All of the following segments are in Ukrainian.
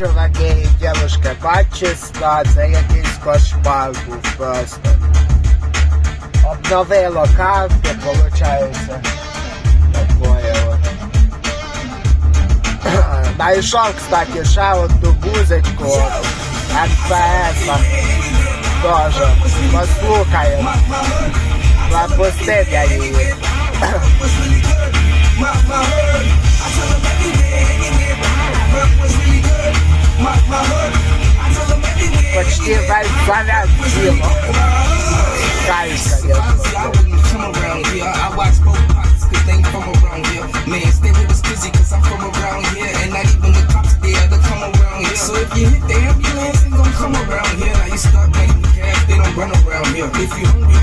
Чуваки, дівушка, бачиста, це якийсь кошмар був просто. Обновило карти, получається. Такое от. Найшов, кстати, ще одну музичку от НПС тоже. Послухаємо. Пропустив я її. So if you hit the ambulance, they gon' come around here. Now you start making cash, they don't run around here. If you hungry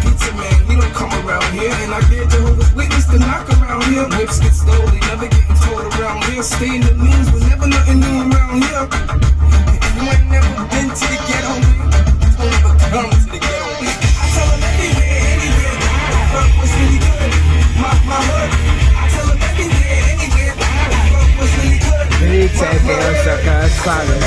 say boy sucker silent.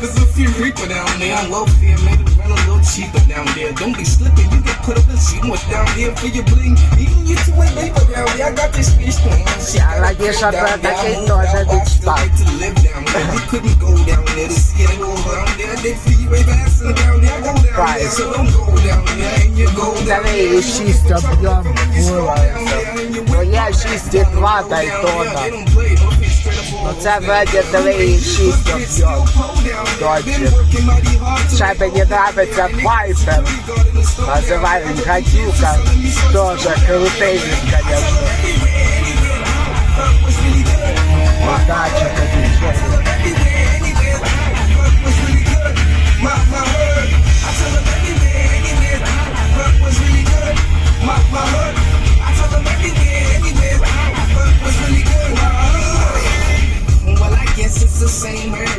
Cause a few reaper down there, I love fear, made it run a little cheaper down there. Don't be stupid much down here for your bling. You two a neighbor down here. I got this bitch going. See, I like your shot, but I can't know I said it's to live down there. You couldn't go down there to see it all down there. They feel you ain't passing down there. I go down right. there, so don't go down there. And you go down there. She's the young woman. Yeah, she's the mother. I thought. Ну це диви і 6 об'єм. Точно. Ще мені нравиться Вайпер. Називають гадюка. Тоже крутий він, конечно.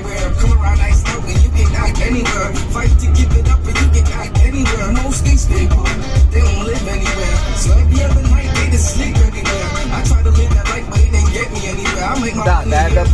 everywhere. Come around, I start when you get knocked anywhere. Fight to give it up, and you get knocked anywhere. Most people, they don't live anywhere. So every other night, they just sleep everywhere. I try to live that life, but it get me anywhere. I make my da, money. Da, da,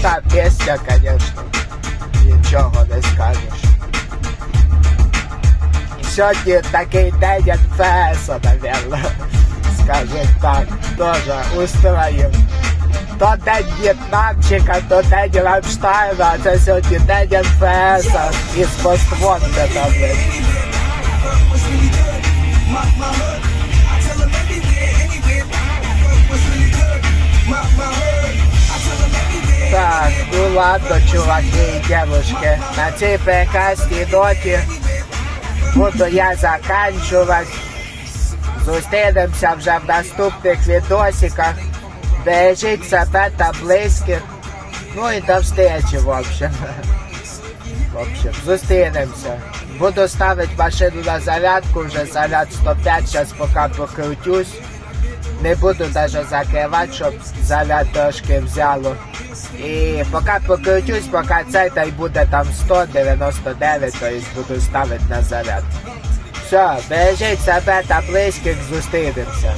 крута пісня, конечно. Нічого не скажеш. І сьогодні такий день НФС, наверно. Скажем так, тоже устроїв. То день В'єтнамчика, то день Рамштайна, а це сьогодні день НФС із поствонка там. блядь. Ладно, чуваки і дівчатки. На цій прекрасній ноті буду я заканчувати. Зустрінемося вже в наступних відосиках. Бережіть себе та близьких. Ну і до встречі, в общем. В общем, зустрінемося. Буду ставити машину на зарядку, вже заряд 105, зараз поки покрутюсь. Не буду навіть закривати, щоб заряд трошки взяло. І поки покручусь, поки цей та й буде там 199, то есть буду ставити на заряд. Все, бережіть себе та близьких, зустрінемося.